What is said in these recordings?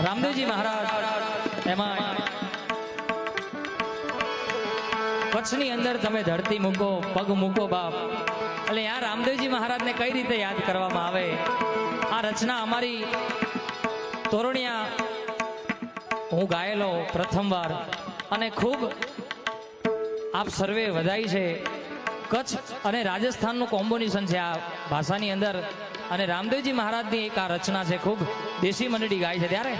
રામદેવજી મહારાજ એમાં કચ્છની અંદર તમે ધરતી મૂકો પગ મૂકો બાપ. એટલે આ રામદેવજી મહારાજને કઈ રીતે યાદ કરવામાં આવે? આ રચના અમારી તોરણિયા હું ગાયેલો પ્રથમવાર અને ખૂબ આપ સર્વે વધાય છે. કચ્છ અને રાજસ્થાનનું કોમ્બોનેશન છે આ ભાષાની અંદર. અને રામદેવજી મહારાજની એક આ રચના છે ખૂબ દેશી મંડળી ગાય છે ત્યારે.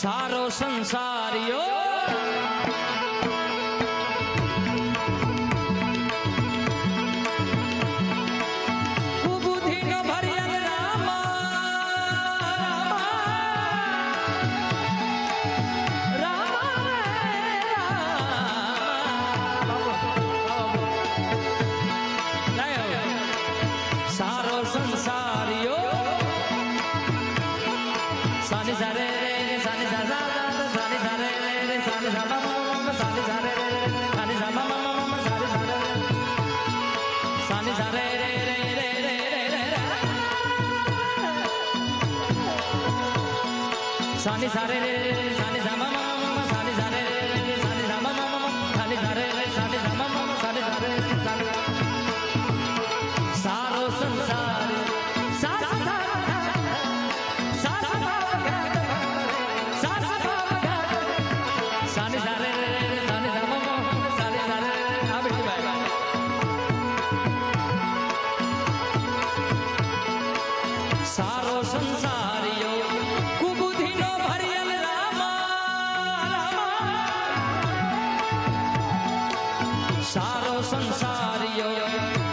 સારો સંસારીઓ সানি সারে রে સારો સંસારીઓ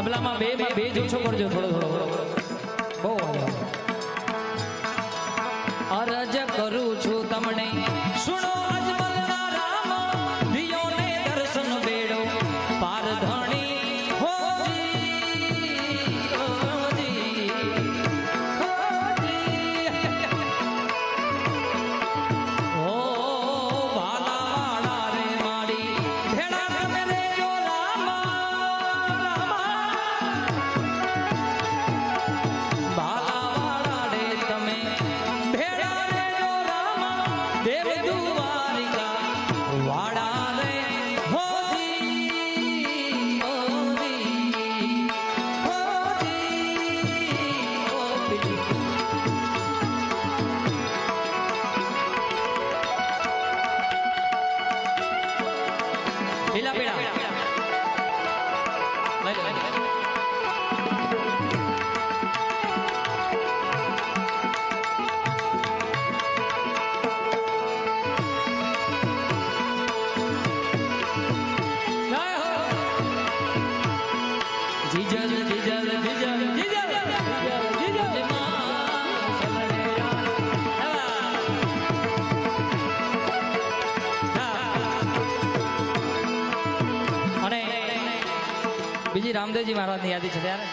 તબલામાં બે બે જોશો કરજો. થોડો થોડો બહુ બીજી રામદેવજી મહારાજની યાદી છે ત્યારે?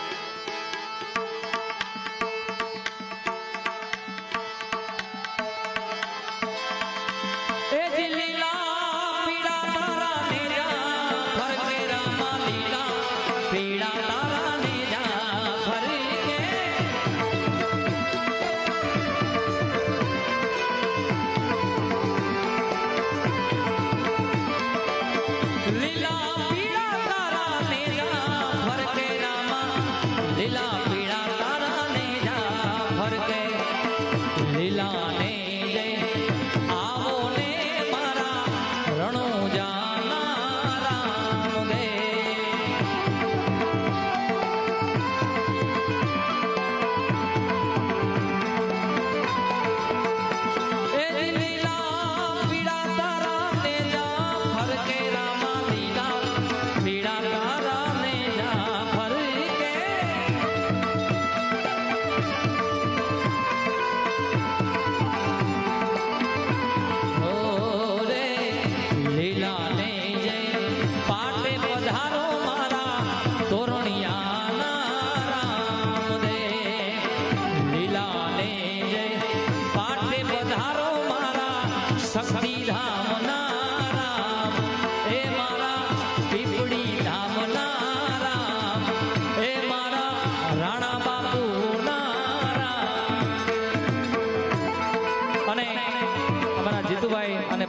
நானே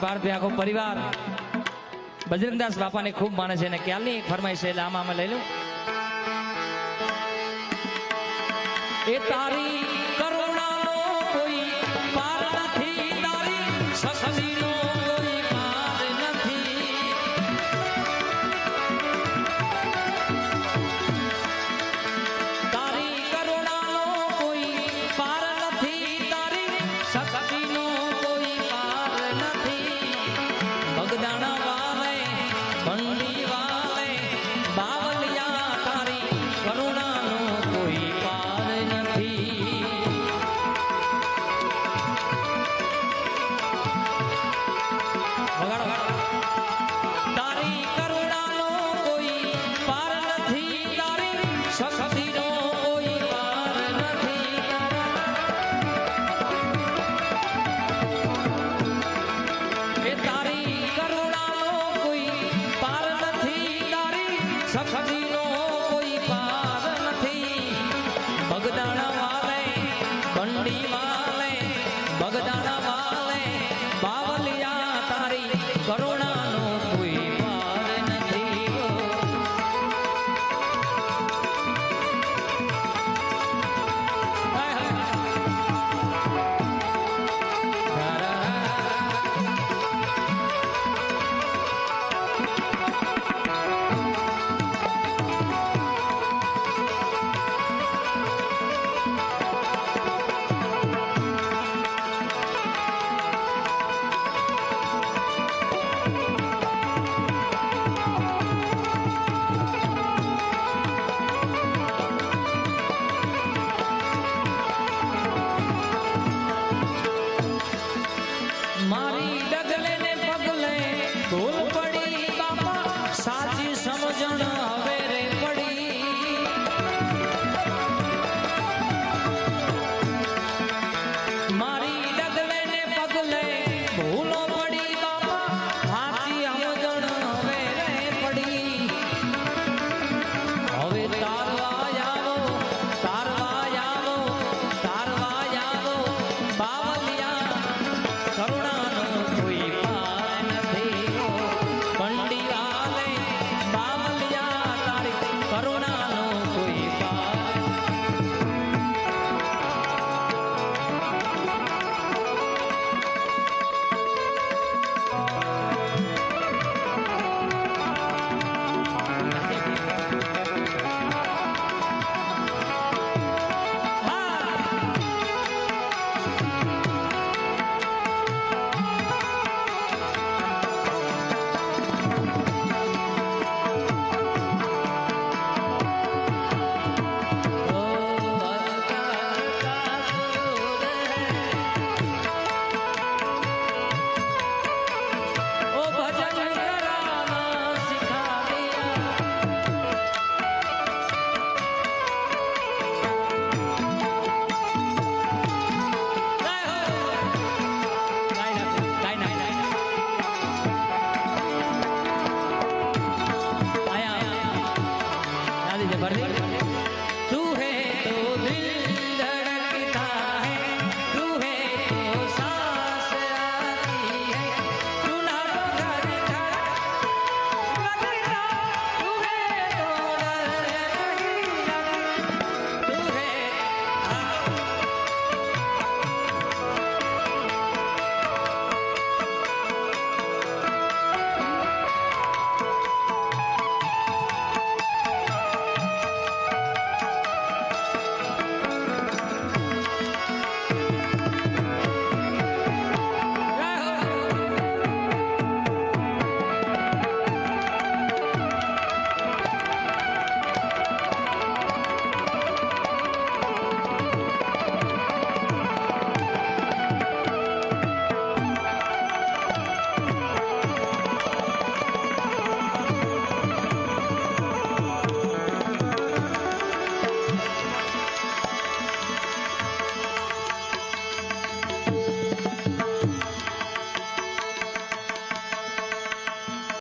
ભારતભાઈ આખો પરિવાર બજરંગદાસ બાપાને ખૂબ માને છે અને ક્યારની ફરમાઈશ એટલે આમાં અમે લઈ લઉં. એ તારી